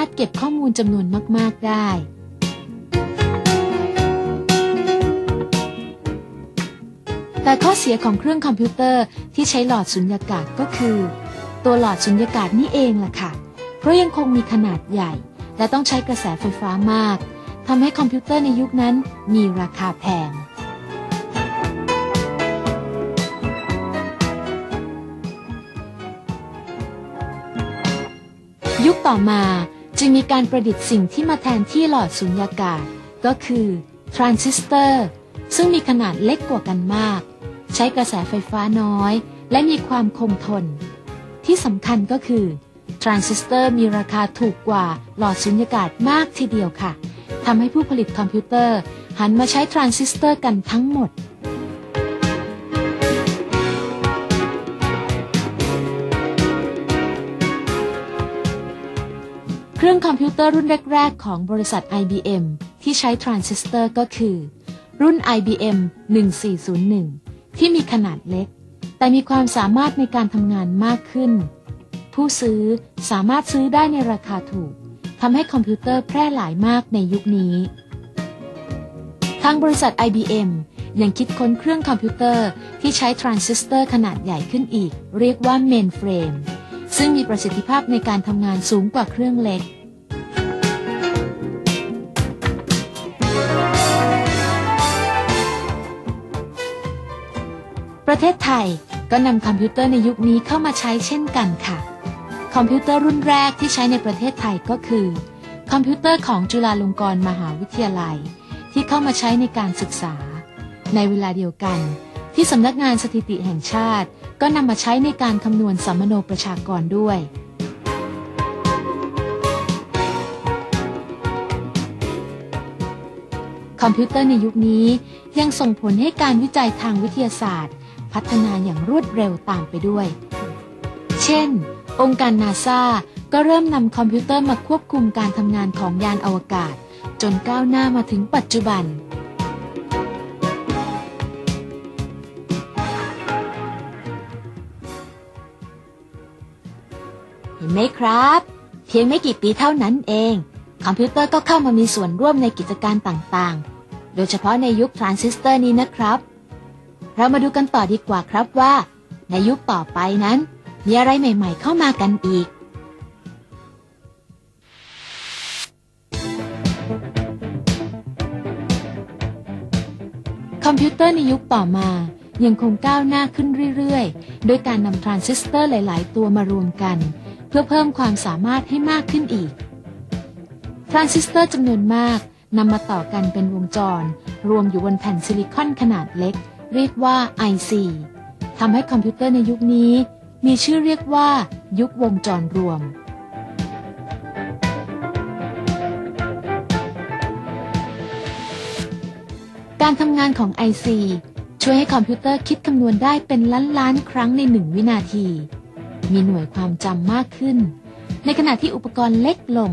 ารถเก็บข้อมูลจำนวนมาก ๆ ได้ แต่ข้อเสียของเครื่องคอมพิวเตอร์ที่ใช้หลอดสุญญากาศก็คือ ตัวหลอดสุญญากาศนี่เองล่ะค่ะ เพราะยังคงมีขนาดใหญ่ และต้องใช้กระแสไฟฟ้ามากทำให้คอมพิวเตอร์ในยุคนั้นมีราคาแพงยุคต่อมา จึงมีการประดิษฐ์สิ่งที่มาแทนที่หลอดสุญญากาศ ก็คือทรานซิสเตอร์ซึ่งมีขนาดเล็กกว่ากันมาก ใช้กระแสไฟฟ้าน้อย และมีความคงทน ที่สำคัญก็คือทรานซิสเตอร์มีราคาถูกกว่าหลอดสุญญากาศมากทีเดียวค่ะทำให้ผู้ผลิตคอมพิวเตอร์ หันมาใช้ทรานซิสเตอร์กันทั้งหมด รื่องคอมพิวเตอร์รุ่นแรก ๆ ของบริษัท IBM ที่ใช้ทรานซิสเตอร์ก็คือ รุ่น IBM 1401 ที่มีขนาดเล็ก แต่มีความสามารถในการทำงานมากขึ้น ผู้ซื้อสามารถซื้อได้ในราคาถูกทำให้คอมพิวเตอร์แพร่หลายมากในยุคนี้ ทางบริษัท IBM ยังคิดค้นเครื่องคอมพิวเตอร์ที่ใช้ทรานซิสเตอร์ขนาดใหญ่ขึ้นอีก เรียกว่าเมนเฟรมซึ่งมีประสิทธิภาพในการทำงานสูงกว่าเครื่องเล็ก ประเทศไทยก็นำคอมพิวเตอร์ในยุคนี้เข้ามาใช้เช่นกันค่ะ คอมพิวเตอร์รุ่นแรกที่ใช้ในประเทศไทยก็คือ คอมพิวเตอร์ของจุฬาลงกรณ์มหาวิทยาลัย ที่เข้ามาใช้ในการศึกษา ในเวลาเดียวกัน ที่สำนักงานสถิติแห่งชาติ ก็นำมาใช้ในการคำนวณสัมมโนประชากรด้วยคอมพิวเตอร์ในยุคนี้ยังส่งผลให้การวิจัยทางวิทยาศาสตร์ พัฒนาอย่างรวดเร็วตามไปด้วย เช่น องค์การนาซาก็เริ่มนำคอมพิวเตอร์มาควบคุมการทำงานของยานอวกาศ จนก้าวหน้ามาถึงปัจจุบันเห็นไหมครับ เพียงไม่กี่ปีเท่านั้นเอง คอมพิวเตอร์ก็เข้ามามีส่วนร่วมในกิจการต่างๆ โดยเฉพาะในยุคทรานซิสเตอร์นี้นะครับ เรามาดูกันต่อดีกว่าครับว่า ในยุคต่อไปนั้น มีอะไรใหม่ ๆ เข้ามากันอีก คอมพิวเตอร์ในยุคต่อมายังคงก้าวหน้าขึ้นเรื่อยๆ โดยการนำทรานซิสเตอร์หลาย ๆ ตัวมารวมกัน เพื่อเพิ่มความสามารถให้มากขึ้นอีก ทรานซิสเตอร์จำนวนมากนำมาต่อกันเป็นวงจร รวมอยู่บนแผ่นซิลิคอนขนาดเล็ก เรียกว่า IC ทำให้คอมพิวเตอร์ในยุคนี้ มีชื่อเรียกว่า ยุควงจรรวม การทำงานของ IC ช่วยให้คอมพิวเตอร์คิดคำนวณได้เป็นล้านล้านครั้งในหนึ่งวินาที มีหน่วยความจำมากขึ้น ในขณะที่อุปกรณ์เล็กลง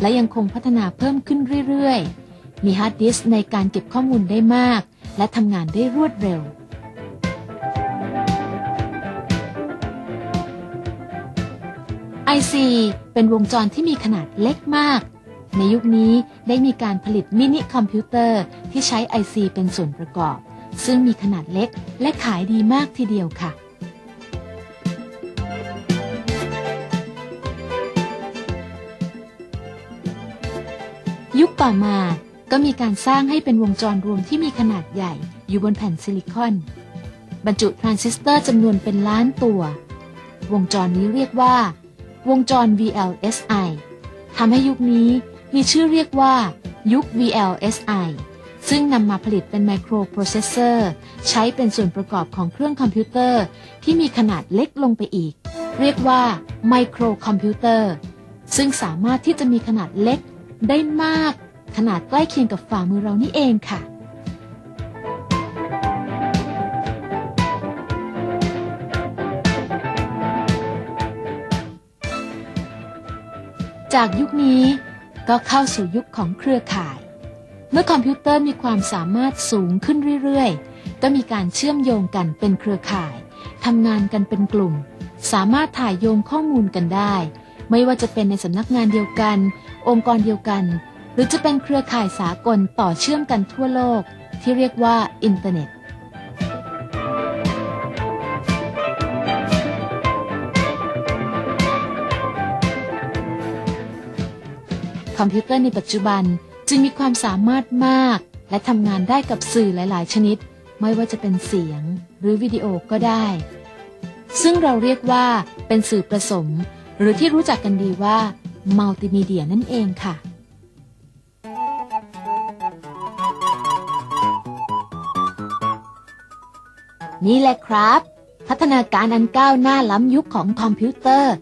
และยังคงพัฒนาเพิ่มขึ้นเรื่อยๆ มีฮาร์ดดิสในการเก็บข้อมูลได้มาก และทำงานได้รวดเร็ว IC เป็นวงจรที่มีขนาดเล็กมาก ในยุคนี้ได้มีการผลิตมินิคอมพิวเตอร์ที่ใช้ IC เป็นส่วนประกอบ ซึ่งมีขนาดเล็กและขายดีมากทีเดียวค่ะ ยุคต่อมา ก็มีการสร้างให้เป็นวงจรรวมที่มีขนาดใหญ่อยู่บนแผ่นซิลิคอน บรรจุทรานซิสเตอร์จำนวนเป็นล้านตัว วงจรนี้เรียกว่า วงจร VLSI ทำให้ยุคนี้มีชื่อเรียกว่า ยุค VLSI ซึ่งนำมาผลิตเป็นไมโครโปรเซสเซอร์ใช้เป็นส่วนประกอบของเครื่องคอมพิวเตอร์ที่มีขนาดเล็กลงไปอีก เรียกว่าไมโครคอมพิวเตอร์ซึ่งสามารถที่จะมีขนาดเล็กได้มาก ขนาดใกล้เคียงกับฝ่ามือเรานี่เองค่ะ จากยุคนี้ก็เข้าสู่ยุคของเครือข่าย เมื่อคอมพิวเตอร์มีความสามารถสูงขึ้นเรื่อยๆ ก็มีการเชื่อมโยงกันเป็นเครือข่ายทำงานกันเป็นกลุ่ม สามารถถ่ายโยงข้อมูลกันได้ ไม่ว่าจะเป็นในสำนักงานเดียวกัน องค์กรเดียวกัน หรือจะเป็นเครือข่ายสากลต่อเชื่อมกันทั่วโลก ที่เรียกว่าอินเทอร์เน็ต คอมพิวเตอร์ในปัจจุบันจึงมีความสามารถมาก และทำงานได้กับสื่อหลาย ๆ ชนิด ไม่ว่าจะเป็นเสียงหรือวิดีโอก็ได้ ซึ่งเราเรียกว่าเป็นสื่อผสม หรือที่รู้จักกันดีว่ามัลติมีเดียนั่นเองค่ะ นี่แหละครับ พัฒนาการอันก้าวหน้าล้ำยุคของคอมพิวเตอร์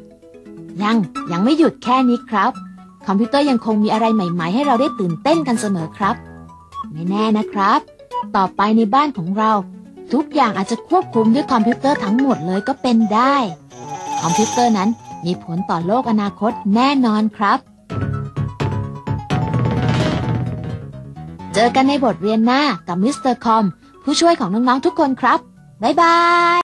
ยังยังไม่หยุดแค่นี้ครับ คอมพิวเตอร์ยังคงมีอะไรใหม่ ๆ ให้เราได้ตื่นเต้นกันเสมอครับ ไม่แน่นะครับ ต่อไปในบ้านของเรา ทุกอย่างอาจจะควบคุมด้วยคอมพิวเตอร์ทั้งหมดเลยก็เป็นได้ คอมพิวเตอร์นั้นมีผลต่อโลกอนาคตแน่นอนครับ เจอกันในบทเรียนหน้ากับมิสเตอร์คอมผู้ช่วยของน้อง ๆ ทุกคนครับ บ๊ายบาย